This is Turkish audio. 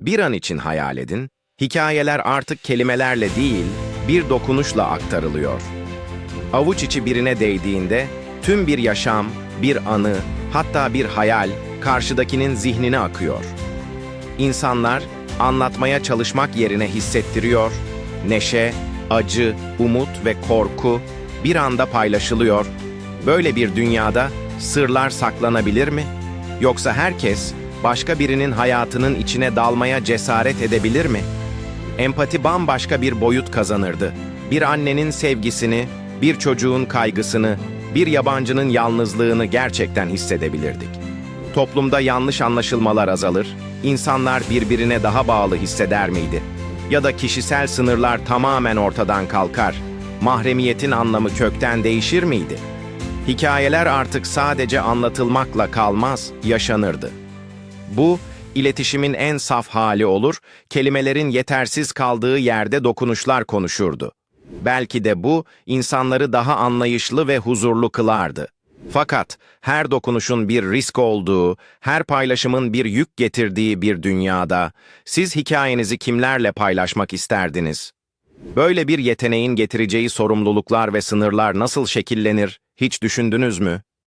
Bir an için hayal edin, hikayeler artık kelimelerle değil, bir dokunuşla aktarılıyor. Avuç içi birine değdiğinde tüm bir yaşam, bir anı, hatta bir hayal karşıdakinin zihnine akıyor. İnsanlar anlatmaya çalışmak yerine hissettiriyor, neşe, acı, umut ve korku bir anda paylaşılıyor. Böyle bir dünyada sırlar saklanabilir mi? Yoksa herkes başka birinin hayatının içine dalmaya cesaret edebilir mi? Empati bambaşka bir boyut kazanırdı. Bir annenin sevgisini, bir çocuğun kaygısını, bir yabancının yalnızlığını gerçekten hissedebilirdik. Toplumda yanlış anlaşılmalar azalır, insanlar birbirine daha bağlı hisseder miydi? Ya da kişisel sınırlar tamamen ortadan kalkar, mahremiyetin anlamı kökten değişir miydi? Hikayeler artık sadece anlatılmakla kalmaz, yaşanırdı. Bu, iletişimin en saf hali olur, kelimelerin yetersiz kaldığı yerde dokunuşlar konuşurdu. Belki de bu, insanları daha anlayışlı ve huzurlu kılardı. Fakat her dokunuşun bir risk olduğu, her paylaşımın bir yük getirdiği bir dünyada, siz hikayenizi kimlerle paylaşmak isterdiniz? Böyle bir yeteneğin getireceği sorumluluklar ve sınırlar nasıl şekillenir, hiç düşündünüz mü?